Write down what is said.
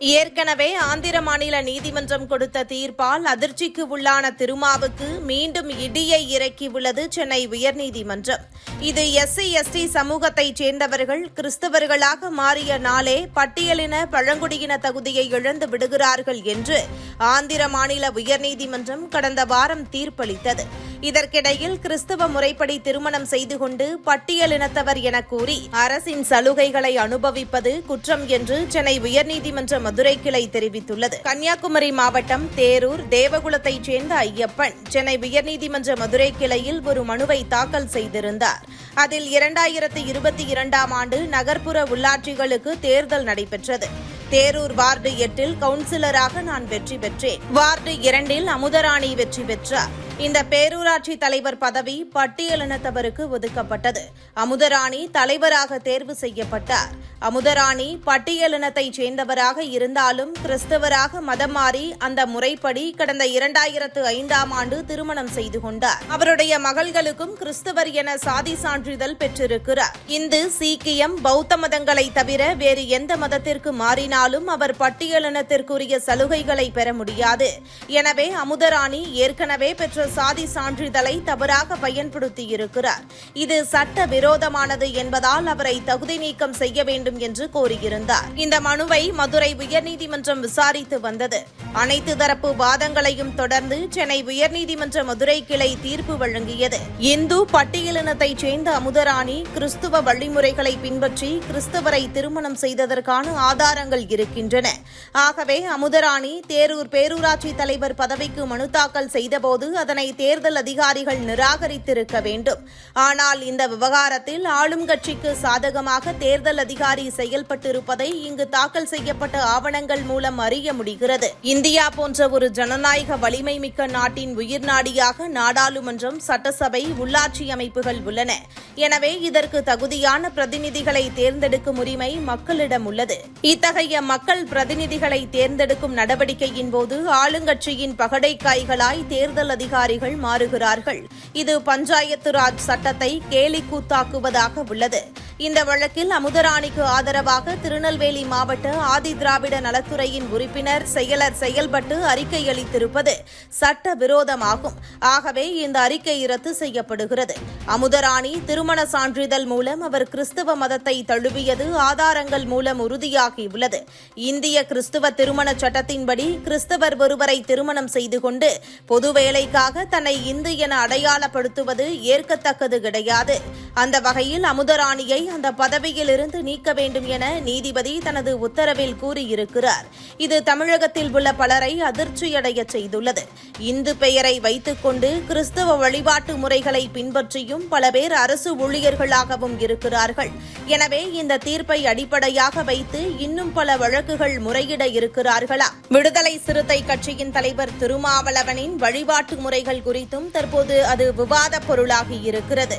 ஏற்கனவே ஆந்திர மாநில நீதிமன்றம் கொடுத்த தீர்ப்பால் அதிர்ச்சிக்கு உள்ளான திருமாவுக்கு மீண்டும் இடியை இறக்கியுள்ளது சென்னை உயர்நீதிமன்றம். இது எஸ்சி எஸ்டி சமூகத்தைச் சேர்ந்தவர்கள் கிறிஸ்தவர்களாக மாறிய நாளே பட்டியலின பழங்குடியின தகுதியை இழந்து விடுகிறார்கள் என்று ஆந்திர மாநில உயர்நீதிமன்றம் கடந்த வாரம் தீர்ப்பளித்தது. இதற்கிடையில் கிறிஸ்தவ முறைப்படி திருமணம் செய்து கொண்டு பட்டியலினத்தவர் என கூறி அரசின் சலுகைகளை அனுபவிப்பது குற்றம் என்று சென்னை உயர்நீதிமன்ற மதுரை கிளை தெரிவித்துள்ளது. கன்னியாகுமரி மாவட்டம் தேரூர் தேவகுலத்தைச் சேர்ந்த ஐயப்பன் சென்னை உயர்நீதிமன்ற மதுரை கிளையில் ஒரு மனுவை தாக்கல் செய்திருந்தார். அதில் இரண்டாயிரத்து இருபத்தி இரண்டாம் ஆண்டு நகர்ப்புற உள்ளாட்சிகளுக்கு தேர்தல் நடைபெற்றது. தேரூர் வார்டு எட்டில் கவுன்சிலராக நான் வெற்றி பெற்றேன். வார்டு இரண்டில் அமுதராணி வெற்றி பெற்றார். இந்த பேரூராட்சி தலைவர் பதவி பட்டியலினத்தவருக்கு ஒதுக்கப்பட்டது. அமுதராணி தலைவராக தேர்வு செய்யப்பட்டார். அமுதராணி பட்டியலினத்தைச் சேர்ந்தவராக இருந்தாலும் கிறிஸ்தவராக மதம் மாறி அந்த முறைப்படி கடந்த இரண்டாயிரத்து ஐந்தாம் ஆண்டு திருமணம் செய்து கொண்டார். அவருடைய மகள்களுக்கும் கிறிஸ்தவர் என சாதி சான்றிதழ் பெற்றிருக்கிறார். இந்து சீக்கியம் பௌத்த மதங்களை தவிர வேறு எந்த மதத்திற்கு மாறினாலும் அவர் பட்டியலினத்திற்குரிய சலுகைகளை பெற முடியாது. எனவே அமுதராணி ஏற்கனவே பெற்ற சாதி சான்றிதழை தவறாக பயன்படுத்தியிருக்கிறார். இது சட்ட விரோதமானது என்பதால் அவரை தகுதி நீக்கம் செய்ய வேண்டும் என்று கோரியிருந்தார். இந்த மனுவை மதுரை உயர்நீதிமன்றம் விசாரித்து வந்தது. அனைத்து தரப்பு வாதங்களையும் தொடர்ந்து சென்னை உயர்நீதிமன்ற மதுரை கிளை தீர்ப்பு வழங்கியது. இந்து பட்டியலினத்தைச் சேர்ந்த அமுதராணி கிறிஸ்துவ வழிமுறைகளை பின்பற்றி கிறிஸ்தவரை திருமணம் செய்ததற்கான ஆதாரங்கள் இருக்கின்றன. ஆகவே அமுதராணி தேரூர் பேரூராட்சி தலைவர் பதவிக்கு மனு தாக்கல் செய்தபோது அதனை தேர்தல் அதிகாரிகள் நிராகரித்திருக்க வேண்டும். ஆனால் இந்த விவகாரத்தில் ஆளும் கட்சிக்கு சாதகமாக தேர்தல் அதிகாரி செயல்பட்டிருப்பதை இங்கு தாக்கல் செய்யப்பட்ட ஆவணங்கள் மூலம் அறிய முடிகிறது. இந்தியா போன்ற ஒரு ஜனநாயக வலிமை மிக்க நாட்டின் உயிர் நாடியாக நாடாளுமன்றம் சட்டசபை உள்ளாட்சி அமைப்புகள் உள்ளன. எனவே இதற்கு தகுதியான பிரதிநிதிகளை தேர்ந்தெடுக்கும் உரிமை மக்களிடம் உள்ளது. இத்தகைய மக்கள் பிரதிநிதிகளை தேர்ந்தெடுக்கும் நடவடிக்கையின் போது ஆளுங்கட்சியின் பகடைக்காய்களாய் தேர்தல் அதிகாரி அதிகாரிகள் மாறுகிறார்கள். இது பஞ்சாயத்து ராஜ் சட்டத்தை கேலிக்கூத்தாக்குவதாக உள்ளது. இந்த வழக்கில் அமுதராணிக்கு ஆதரவாக திருநெல்வேலி மாவட்ட ஆதி திராவிட நலத்துறையின் உறுப்பினர் செயலர் செயல்பட்டு அறிக்கை அளித்திருப்பது சட்ட விரோதமாகும் ஆகவே இந்த அறிக்கை ரத்து செய்யப்படுகிறது. அமுதராணி திருமண சான்றிதழ் மூலம் அவர் கிறிஸ்தவ மதத்தை தழுவியது ஆதாரங்கள் மூலம் உறுதியாகியுள்ளது. இந்திய கிறிஸ்துவ திருமண சட்டத்தின்படி கிறிஸ்தவர் ஒருவரை திருமணம் செய்து கொண்டு பொது வேலைக்காக தன்னை இந்து என அடையாளப்படுத்துவது ஏற்கத்தக்கது கிடையாது. அந்த வகையில் அமுதராணியை அந்த பதவியில் இருந்து நீக்க வேண்டும் என நீதிபதி தனது உத்தரவில் கூறியிருக்கிறார். இது தமிழகத்தில் உள்ள பலரை அதிர்ச்சியடைய செய்துள்ளது. இந்து பெயரை வைத்துக்கொண்டு கிறிஸ்தவ வழிபாட்டு முறைகளை பின்பற்றியும் பல பேர் அரசு ஊழியர்களாகவும் இருக்கிறார்கள். எனவே இந்த தீர்ப்பை அடிப்படையாக வைத்து இன்னும் பல வழக்குகள் முறையிட இருக்கிறார்களா? விடுதலை சிறுத்தை கட்சியின் தலைவர் திருமாவளவனின் வழிபாட்டு முறைகள் குறித்தும் தற்போது அது விவாதப் பொருளாகி இருக்கிறது.